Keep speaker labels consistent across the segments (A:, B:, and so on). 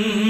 A: mm-hmm.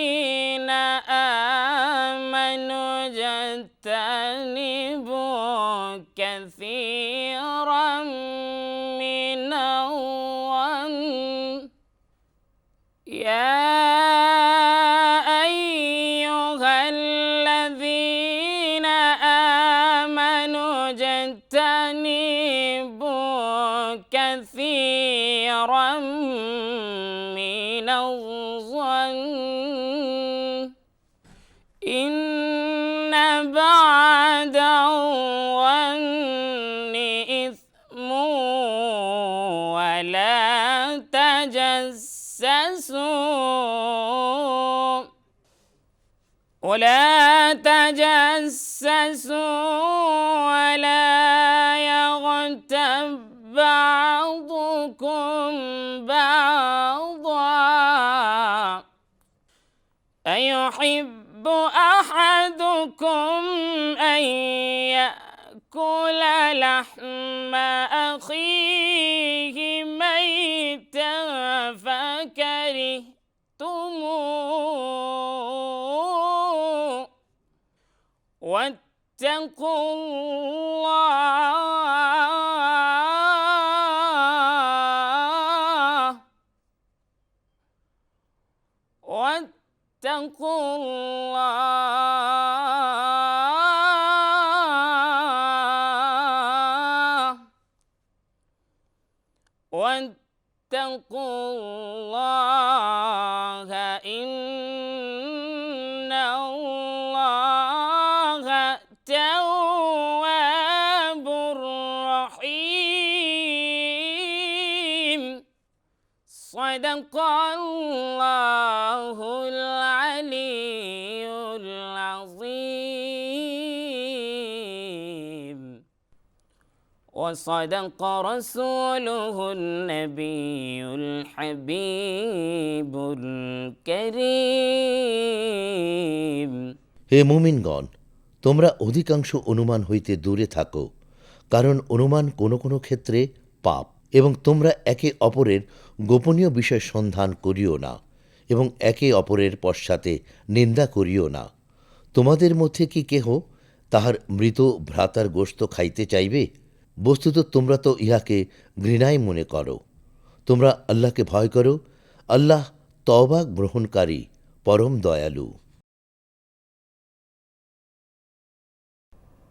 A: آمنوا اجتنبوا كثيرا من الظن. إن بعد الظن إثم ولا تجسسوا. ولا تجسسوا. بعضكم بعضا أيحب أحدكم أن يأكل لحم أخيه ميتا فكرهتموه واتقوا الله الله واتقوا الله صدق الله العلي العظيم وصدق رسوله النبي الحبيب الكريم
B: হে মুমিনগণ তোমরা অধিকাংশ অনুমান হইতে দূরে থাকো কারণ অনুমান কোনো কোনো ক্ষেত্রে পাপ এবং তোমরা একে অপরের গোপনীয় বিষয় সন্ধান করিও না এবং একে অপরের পশ্চাতে নিন্দা করিও না। তোমাদের মধ্যে কি কেহ তাহার মৃত ভ্রাতার গোস্ত খাইতে চাইবে? বস্তুত তোমরা তো ইহাকে ঘৃণাই মনে করো। তোমরা আল্লাহকে ভয় করো। আল্লাহ তওবা গ্রহণকারী, পরম দয়ালু।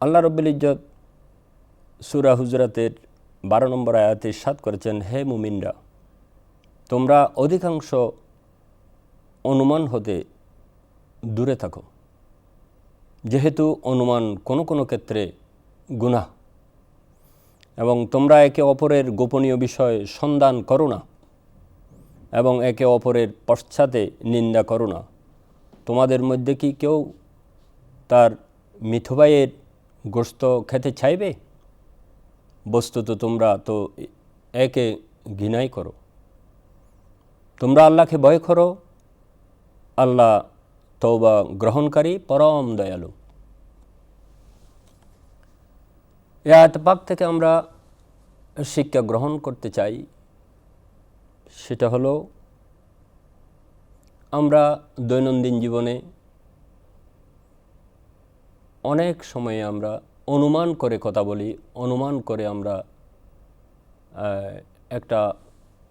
C: আল্লাহ রব্বুল ইজ্জত সুরা হুজরাতের বারো নম্বর আয়াতে সাত করেছেন, হে মুমিনরা, তোমরা অধিকাংশ অনুমান হতে দূরে থাকো। যেহেতু অনুমান কোনো কোনো ক্ষেত্রে গুনাহ এবং তোমরা একে অপরের গোপনীয় বিষয় সন্ধান করো না এবং একে অপরের পশ্চাতে নিন্দা করো না, তোমাদের মধ্যে কি কেউ তার মিথুবাইয়ের গোস্ত খেতে চাইবে? বস্তুত তোমরা তো একে ঘৃণাই করো। তোমরা আল্লাহকে ভয় করো। আল্লাহ তৌবা গ্রহণকারী, পরম দয়ালু। এ আতপাক থেকে আমরা শিক্ষা গ্রহণ করতে চাই। সেটা হলো, আমরা দৈনন্দিন জীবনে অনেক সময়ে আমরা অনুমান করে কথা বলি, অনুমান করে আমরা একটা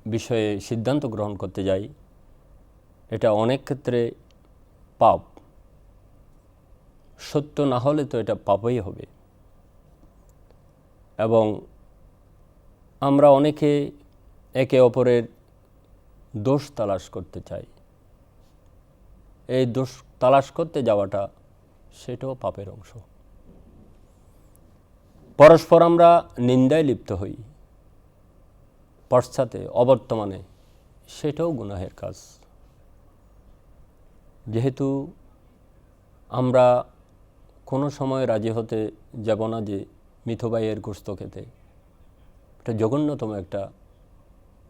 C: বিষয়ে সিদ্ধান্ত গ্রহণ করতে যাই। এটা অনেক ক্ষেত্রে পাপ। সত্য না হলে তো এটা পাপই হবে। এবং আমরা অনেকে একে অপরের দোষ তালাশ করতে চাই। এই দোষ তালাশ করতে যাওয়াটা সেটাও পাপের অংশ। পরস্পর আমরা নিন্দায় লিপ্ত হই, পশ্চাতে, অবর্তমানে, সেটাও গুনাহের কাজ। যেহেতু আমরা কোনো সময় রাজি হতে যাব না যে মিথবাইয়ের গোস্ত খেতে, এটা জঘন্যতম একটা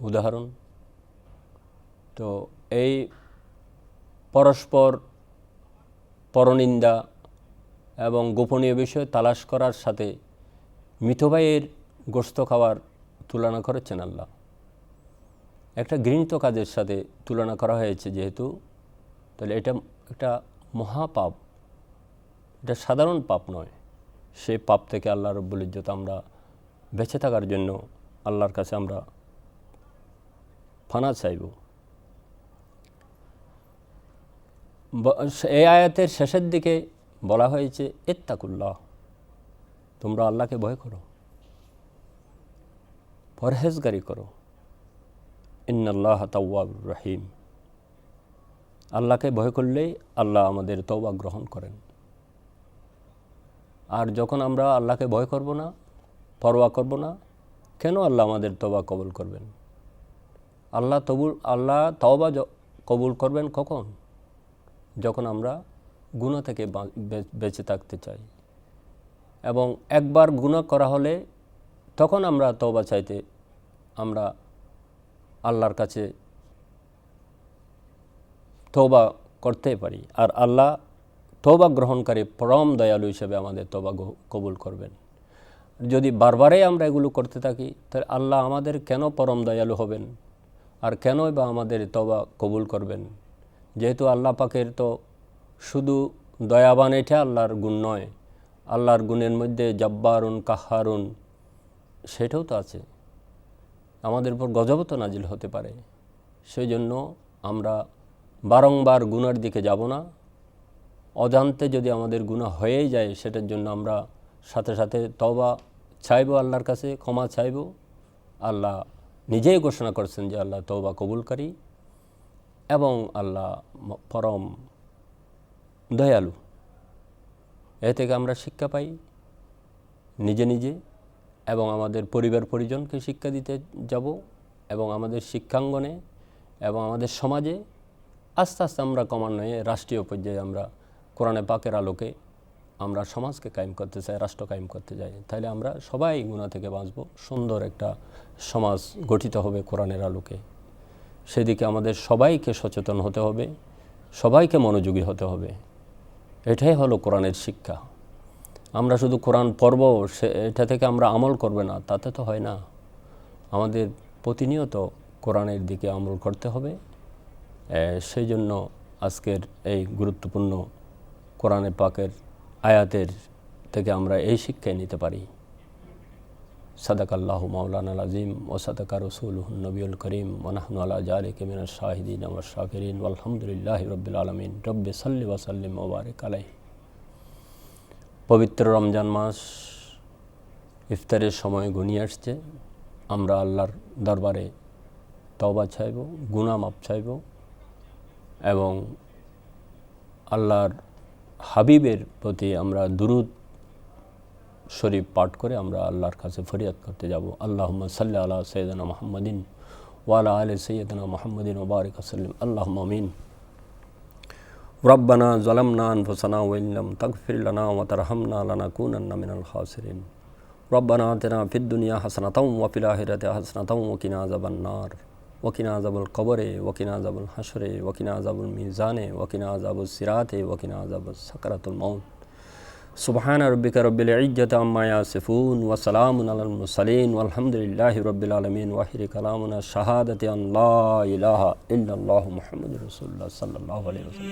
C: উদাহরণ। তো এই পরস্পর পরনিন্দা এবং গোপনীয় বিষয় তালাশ করার সাথে মিথবাইয়ের গোস্ত খাওয়ার তুলনা করেছেন আল্লাহ। একটা ঘৃণিত কাজের সাথে তুলনা করা হয়েছে যেহেতু, তাহলে এটা একটা মহাপাপ। এটা সাধারণ পাপ নয়। সেই পাপ থেকে আল্লাহ রব্বুল ইজ্জত আমরা বেঁচে থাকার জন্য আল্লাহর কাছে আমরা ফানা চাইব। এই আয়াতের শেষের দিকে বলা হয়েছে এত্তাকুল্লাহ তোমরা আল্লাহকে ভয় করো। পরহেজগারি করো। ইন্নাল্লাহ তাওয়াবুর রহিম। আল্লাহকে ভয় করলেই আল্লাহ আমাদের তওবা গ্রহণ করেন। আর যখন আমরা আল্লাহকে ভয় করব না, পরোয়া করব না, কেন আল্লাহ আমাদের তবা কবুল করবেন? আল্লাহ তবুল আল্লাহ তওবা কবুল করবেন কখন? যখন আমরা গুণা থেকে বেঁচে থাকতে চাই। এবং একবার গুণা করা হলে তখন আমরা তওবা চাইতে আমরা আল্লাহর কাছে তৌবা করতে পারি। আর আল্লাহ তৌবা গ্রহণকারী পরম দয়ালু হিসেবে আমাদের তবা কবুল করবেন। যদি বারবারই আমরা এগুলো করতে থাকি, তাহলে আল্লাহ আমাদের কেন পরম দয়ালু হবেন? আর কেনই বা আমাদের তবা কবুল করবেন? যেহেতু আল্লাহ পাকের তো শুধু দয়াবান এটা আল্লাহর গুণ নয় আল্লাহর গুণের মধ্যে জব্বারুন, কাহারুন, সেটাও তো আছে। আমাদের উপর গজবও তো নাজিল হতে পারে। সেই জন্য আমরা বারংবার গুনার দিকে যাব না। অজান্তে যদি আমাদের গুণা হয়েই যায়, সেটার জন্য আমরা সাথে সাথে তবা চাইব আল্লাহর কাছে, ক্ষমা চাইব। আল্লাহ নিজেই ঘোষণা করছেন যে আল্লাহ তওবা কবুলকারী এবং আল্লাহ পরম দয়ালু। এ থেকে আমরা শিক্ষা পাই নিজে নিজে এবং আমাদের পরিবার পরিজনকে শিক্ষা দিতে যাব এবং আমাদের শিক্ষাঙ্গনে এবং আমাদের সমাজে আস্তে আস্তে আমরা ক্রমান্বয়ে রাষ্ট্রীয় পর্যায়ে আমরা কোরআনে পাকের আলোকে আমরা সমাজকে কায়েম করতে চাই, রাষ্ট্র কায়েম করতে যাই তাহলে আমরা সবাই গুণা থেকে বাঁচব, সুন্দর একটা সমাজ গঠিত হবে কোরআনের আলোকে। সেদিকে আমাদের সবাইকে সচেতন হতে হবে, সবাইকে মনোযোগী হতে হবে। এটাই হলো কোরআনের শিক্ষা। আমরা শুধু কোরআন পড়ব, সে, এটা থেকে আমরা আমল করবে না, তাতে তো হয় না। আমাদের প্রতিনিয়ত কোরআনের দিকে আমল করতে হবে। সেই জন্য আজকের এই গুরুত্বপূর্ণ কোরআনে পাকের আয়াতের থেকে আমরা এই শিক্ষায় নিতে পারি। সাদাক আল্লাহ মাওলানা আজিম ও সাদাকা রসুল নবীল করিম ওনাহন আলা জারে কেমিন শাহিদিন আমার শাকিরিন আলহামদুলিল্লাহ রবিল আলমিন। রব্বে সাল্লি ওয়াসাল্লিম ওবারেক আলাই পবিত্র রমজান মাস ইফতারের সময় ঘনিয়ে আসছে। আমরা আল্লাহর দরবারে তওবা চাইব, গুনাহ মাপ চাইব এবং আল্লাহর হাবিবের প্রতি আমরা দুরুদ শরীফ পাঠ করে আমরা আল্লাহর কাছে ফরিয়াদ করতে যাব। আল্লাহ সাল্লাহ আল্লাহ সৈয়দানা মোহাম্মদিন ওয়ালা আল সৈয়দানা মোহাম্মদিন ওবারক আসলিম আল্লাহ মমিন রব্বানা জলামনা আনফুসানা ওয়াল্লাম তকফির লানা ওয়াতারহামনা লানাকুনান্না মিনাল খাসিরিন। রব্বানা আতিনা ফিদ দুনিয়া হাসনাতাও ওয়াফিল আখিরাতি হাসনাতাও ওয়াকিনা আযাবান নার। ওয়াকিনা আযাবুল কবরে ওয়াকিনা আযাবুল হাসরে ওয়াকিনা আযাবুল মিজানে ওয়াকিনা আযাবুস সিরাতে ওয়াকিনা আযাবুস সাকরাতুল মাউত। سبحان ربك رب العجة عما يصفون وسلام على المرسلين والحمد لله رب العالمين. وآخر كلامنا شهادة أن لا إله إلا الله محمد رسول الله صلى الله عليه وسلم.